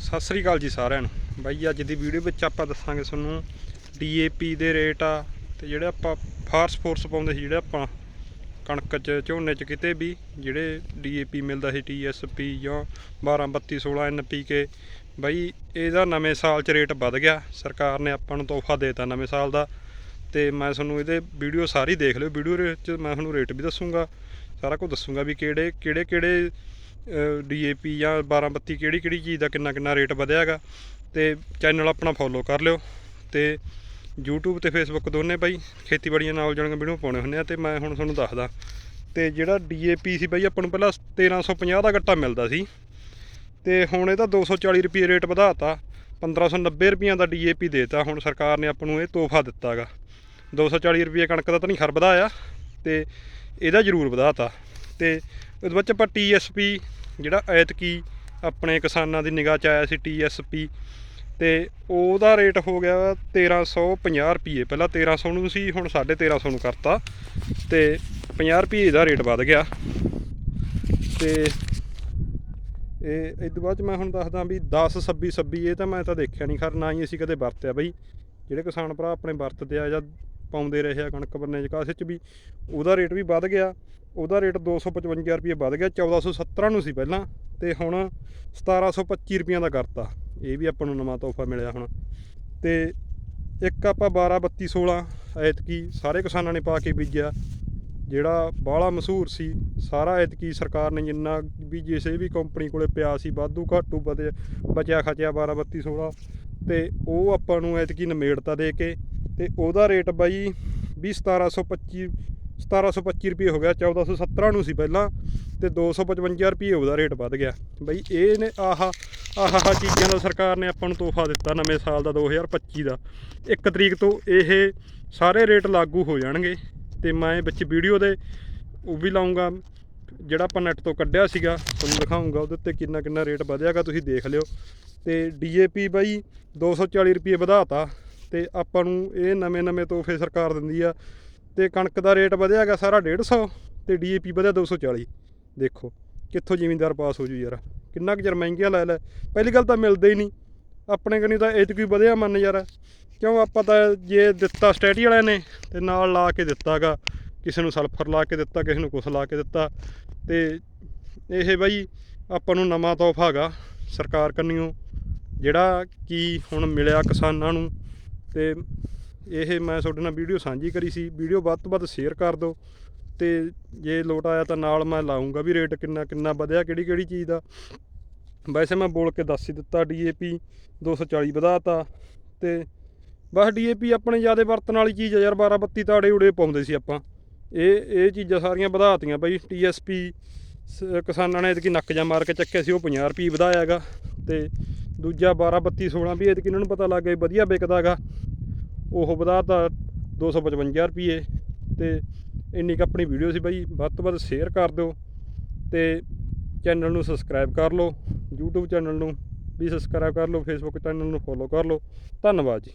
ਸਤਿ ਸ੍ਰੀ ਅਕਾਲ ਜੀ ਸਾਰਿਆਂ ਨੂੰ। ਬਾਈ, ਅੱਜ ਦੀ ਵੀਡੀਓ ਵਿੱਚ ਆਪਾਂ ਦੱਸਾਂਗੇ ਤੁਹਾਨੂੰ ਡੀਏਪੀ ਦੇ ਰੇਟ ਆ ਤੇ ਜਿਹੜੇ ਆਪਾਂ ਫਾਰਸ ਫੋਰਸ ਪਾਉਂਦੇ ਸੀ, ਜਿਹੜੇ ਆਪਾਂ ਕਣਕ 'ਚ, ਝੋਨੇ 'ਚ ਕਿਤੇ ਵੀ ਜਿਹੜੇ ਡੀਏਪੀ ਮਿਲਦਾ ਸੀ ਟੀਐਸਪੀ ਜਾਂ 12 32 16 ਐਨਪੀਕੇ ਬਾਈ, ਇਹਦਾ ਨਵੇਂ ਸਾਲ 'ਚ ਰੇਟ ਵੱਧ ਗਿਆ। ਸਰਕਾਰ ਨੇ ਆਪਾਂ ਨੂੰ ਤੋਹਫਾ ਦੇਤਾ ਨਵੇਂ ਸਾਲ ਦਾ। ਤੇ ਮੈਂ ਤੁਹਾਨੂੰ ਇਹਦੇ ਵੀਡੀਓ ਸਾਰੀ ਦੇਖ ਲਿਓ। ਵੀਡੀਓ 'ਚ ਮੈਂ ਤੁਹਾਨੂੰ ਰੇਟ ਵੀ ਦੱਸੂਗਾ, ਸਾਰਾ ਕੁਝ ਦੱਸੂਗਾ ਵੀ ਕਿਹੜੇ ਕਿਹੜੇ ਕਿਹੜੇ ਡੀਏਪੀ ਜਾਂ 12 32 ਕਿਹੜੀ ਕਿਹੜੀ ਚੀਜ਼ ਦਾ ਕਿੰਨਾ ਕਿੰਨਾ ਰੇਟ ਵਧਿਆ ਹੈਗਾ, ਤੇ ਚੈਨਲ ਆਪਣਾ ਫੋਲੋ ਕਰ ਲਿਓ, ਤੇ YouTube ਤੇ Facebook ਦੋਨੇ ਬਾਈ, ਖੇਤੀਬਾੜੀਆਂ ਨਾਲ ਜਣੀਆਂ ਵੀਡੀਓ ਪਾਉਣੇ ਹੁੰਦੇ ਆ, ਤੇ ਮੈਂ ਹੁਣ ਤੁਹਾਨੂੰ ਦੱਸਦਾ। ਤੇ ਜਿਹੜਾ ਡੀਏਪੀ ਸੀ ਬਾਈ, ਆਪਾਂ ਨੂੰ ਪਹਿਲਾਂ 1350 ਦਾ ਗੱਟਾ ਮਿਲਦਾ ਸੀ, ਤੇ ਹੁਣ ਇਹਦਾ 240 ਰੁਪਏ ਰੇਟ ਵਧਾਤਾ 1590 ਰੁਪਈਆਂ ਦਾ ਡੀਏਪੀ ਦੇਤਾ, ਹੁਣ ਸਰਕਾਰ ਨੇ ਆਪਾਂ ਨੂੰ ਇਹ ਤੋਹਫਾ ਦਿੱਤਾਗਾ 240 ਰੁਪਏ ਕਣਕ ਦਾ ਤਾਂ ਨਹੀਂ ਖਰ ਵਧਾਇਆ, ਤੇ ਇਹਦਾ ਜ਼ਰੂਰ ਵਧਾਤਾ, ਤੇ ਉਹਦੇ ਵਿੱਚ ਆਪਾਂ ਟੀਐਸਪੀ ਜਿਹੜਾ ਐਤਕੀ ਆਪਣੇ ਕਿਸਾਨਾਂ ਦੀ ਨਿਗਾਹ 'ਚ ਆਇਆ ਸੀ ਟੀਐਸਪੀ ਤੇ ਉਹਦਾ ਰੇਟ ਹੋ ਗਿਆ 1350 ਰੁਪਏ। ਪਹਿਲਾਂ 1300 ਨੂੰ ਸੀ, ਹੁਣ 1350 ਨੂੰ ਕਰਤਾ ਤੇ 50 ਰੁਪਏ ਦਾ ਰੇਟ ਵੱਧ ਗਿਆ। ਤੇ ਇਹ ਇਸ ਤੋਂ ਬਾਅਦ 'ਚ ਮੈਂ ਹੁਣ ਦੱਸਦਾ ਵੀ 10 26 26 ਇਹ ਤਾਂ ਮੈਂ ਤਾਂ ਦੇਖਿਆ ਨਹੀਂ ਖਰ, ਨਾ ਹੀ ਅਸੀਂ ਕਦੇ ਵਰਤਿਆ ਬਈ। ਜਿਹੜੇ ਕਿਸਾਨ ਭਰਾ ਆਪਣੇ ਵਰਤਦੇ ਆ ਜਾਂ ਪਾਉਂਦੇ ਰਹੇ ਆ ਕਣਕ ਬੰਨੇ ਚ ਕਾਸੇ ਚ ਵੀ, ਉਹਦਾ ਰੇਟ ਵੀ ਵੱਧ ਗਿਆ। ਉਹਦਾ ਰੇਟ 255 ਰੁਪਏ ਵੱਧ ਗਿਆ 1417 ਨੂੰ ਸੀ ਪਹਿਲਾਂ, ਤੇ ਹੁਣ 1725 ਰੁਪਈਆਂ ਦਾ ਕਰਤਾ। ਇਹ ਵੀ ਆਪਾਂ ਨੂੰ ਨਵਾਂ ਤੋਹਫਾ ਮਿਲਿਆ ਹੁਣ। ਤੇ ਇੱਕ ਆਪਾਂ 12 32 16 ਐਤਕੀ ਸਾਰੇ ਕਿਸਾਨਾਂ ਨੇ ਪਾ ਕੇ ਬੀਜਿਆ, ਜਿਹੜਾ ਬਾਹਲਾ ਮਸ਼ਹੂਰ ਸੀ, ਸਾਰਾ ਐਤਕੀ ਸਰਕਾਰ ਨੇ ਜਿੰਨਾ ਵੀ ਜਿਸੇ ਵੀ ਕੰਪਨੀ ਕੋਲੇ ਪਿਆ ਸੀ, ਵਾਧੂ ਘਾਟੂ ਬਚਿਆ ਬਚਿਆ ਖਚਿਆ 12 32 16 ਤੇ ਉਹ ਆਪਾਂ ਨੂੰ ਐਤਕੀ ਨਮੇੜਤਾ ਦੇ ਕੇ ਤੇ ਉਹਦਾ ਰੇਟ ਬਾਈ ਵੀ 1725 1725 ਰੁਪਏ ਹੋ ਗਿਆ 1417 ਨੂੰ ਸੀ ਪਹਿਲਾਂ ਤੇ 255 ਰੁਪਏ ਉਹਦਾ ਰੇਟ ਵੱਧ ਗਿਆ। ਬਈ ਇਹ ਨੇ ਆਹ ਆਹ ਆਹ ਚੀਜ਼ਾਂ ਦਾ ਸਰਕਾਰ ਨੇ ਆਪਾਂ ਨੂੰ ਤੋਹਫਾ ਦਿੱਤਾ ਨਵੇਂ ਸਾਲ ਦਾ 2025 ਦਾ। 1 ਤਰੀਕ ਤੋਂ ਇਹ ਸਾਰੇ ਰੇਟ ਲਾਗੂ ਹੋ ਜਾਣਗੇ ਤੇ ਮੈਂ ਵਿੱਚ ਵੀਡੀਓ ਦੇ ਉਹ ਵੀ ਲਾਉਂਗਾ ਜਿਹੜਾ ਆਪਾਂ ਨੈਟ ਤੋਂ ਕੱਢਿਆ ਸੀਗਾ, ਤੁਹਾਨੂੰ ਦਿਖਾਉਂਗਾ ਉਹਦੇ ਉੱਤੇ ਕਿੰਨਾ ਕਿੰਨਾ ਰੇਟ ਵਧਿਆਗਾ ਤੁਸੀਂ ਦੇਖ ਲਿਓ। ਤੇ ਡੀਏਪੀ ਬਾਈ 240 ਰੁਪਏ ਵਧਾਤਾ। ਤੇ ਆਪਾਂ ਨੂੰ ਇਹ ਨਵੇਂ ਨਵੇਂ ਤੋਹਫੇ ਸਰਕਾਰ ਦਿੰਦੀ ਆ ਤੇ ਕਣਕ ਦਾ ਰੇਟ ਵਧਿਆ ਵਧਿਆਗਾ ਸਾਰਾ 150 ਤੇ ਡੀਏਪੀ ਵਧਿਆ 240 ਦੇਖੋ, ਕਿੱਥੋਂ ਜ਼ਿਮੀਂਦਾਰ ਪਾਸ ਹੋ ਜੂ ਯਾਰ? ਕਿੰਨਾ ਕੁ ਚਿਰ ਮਹਿੰਗੀਆਂ ਲੈ ਲੈ। ਪਹਿਲੀ ਗੱਲ ਤਾਂ ਮਿਲਦੇ ਹੀ ਨਹੀਂ। ਆਪਣੇ ਕਨੀ ਤਾਂ ਇਹ 'ਚ ਕੋਈ ਵਧਿਆ ਮੰਨ ਯਾਰ। ਕਿਉਂ? ਆਪਾਂ ਤਾਂ ਜੇ ਦਿੱਤਾ ਸਟੈਟੀ ਵਾਲਿਆਂ ਨੇ ਤੇ ਨਾਲ ਲਾ ਕੇ ਦਿੱਤਾਗਾ ਕਿਸੇ ਨੂੰ ਸਲਫਰ ਲਾ ਕੇ ਦਿੱਤਾ, ਕਿਸੇ ਨੂੰ ਕੁਛ ਲਾ ਕੇ ਦਿੱਤਾ। ਤੇ ਇਹ ਬਾਈ ਆਪਾਂ ਨੂੰ ਨਵਾਂ ਤੋਹਫਾ ਹੈਗਾ ਸਰਕਾਰ ਕੰਨਿਓ। ਜਿਹੜਾ ਕੀ ਹੁਣ ਮਿਲਿਆ ਕਿਸਾਨਾਂ ਨੂੰ ਤੇ ਇਹ ਮੈਂ ਤੁਹਾਡੇ ਨਾਲ ਵੀਡੀਓ ਸਾਂਝੀ ਕਰੀ ਸੀ। ਵੀਡੀਓ ਵੱਧ ਤੋਂ ਵੱਧ ਸ਼ੇਅਰ ਕਰ ਦਿਓ ਤੇ ਜੇ ਲੋਟ ਆਇਆ ਤਾਂ ਨਾਲ ਮੈਂ ਲਾਉਂਗਾ ਵੀ ਰੇਟ ਕਿੰਨਾ ਕਿੰਨਾ ਵਧਿਆ, ਕਿਹੜੀ ਕਿਹੜੀ ਚੀਜ਼ ਦਾ। ਵੈਸੇ ਮੈਂ ਬੋਲ ਕੇ ਦੱਸ ਹੀ ਦਿੱਤਾ ਡੀਏਪੀ 240 ਵਧਾਤਾ ਤੇ ਬਸ ਡੀਏਪੀ ਆਪਣੇ ਜ਼ਿਆਦਾ ਵਰਤਣ ਵਾਲੀ ਚੀਜ਼ ਹੈ ਯਾਰ 12 32 ਤਾੜੇ ਉੜੇ ਪਾਉਂਦੇ ਸੀ ਆਪਾਂ। ਇਹ ਇਹ ਚੀਜ਼ਾਂ ਸਾਰੀਆਂ ਵਧਾਤੀਆਂ ਬਾਈ ਟੀਐਸਪੀ ਕਿਸਾਨਾਂ ਨੇ ਇਹਦੀ ਨੱਕ ਜਾ ਮਾਰ ਕੇ ਚੱਕਿਆ ਸੀ, ਉਹ 50 ਰੁਪਏ ਵਧਾਇਆਗਾ ਤੇ ਦੂਜਾ 12 32 16 ਵੀ ਇਹਦੀ ਇਹਨਾਂ ਨੂੰ ਪਤਾ ਲੱਗ ਗਿਆ ਵੀ ਵਧੀਆ ਵਿਕਦਾਗਾ ਉਹ ਵਧਾਤਾ 255 ਰੁਪਏ ਤੇ ਇੰਨੀ ਕੁ ਆਪਣੀ ਵੀਡੀਓ ਸੀ ਬਾਈ, ਵੱਧ ਤੋਂ ਵੱਧ ਸ਼ੇਅਰ ਕਰ ਦਿਓ ਤੇ ਚੈਨਲ ਨੂੰ ਸਬਸਕ੍ਰਾਈਬ ਕਰ ਲਓ, YouTube ਚੈਨਲ ਨੂੰ ਵੀ ਸਬਸਕ੍ਰਾਈਬ ਕਰ ਲਓ, Facebook ਚੈਨਲ ਨੂੰ ਫੋਲੋ ਕਰ ਲਓ। ਧੰਨਵਾਦ ਜੀ।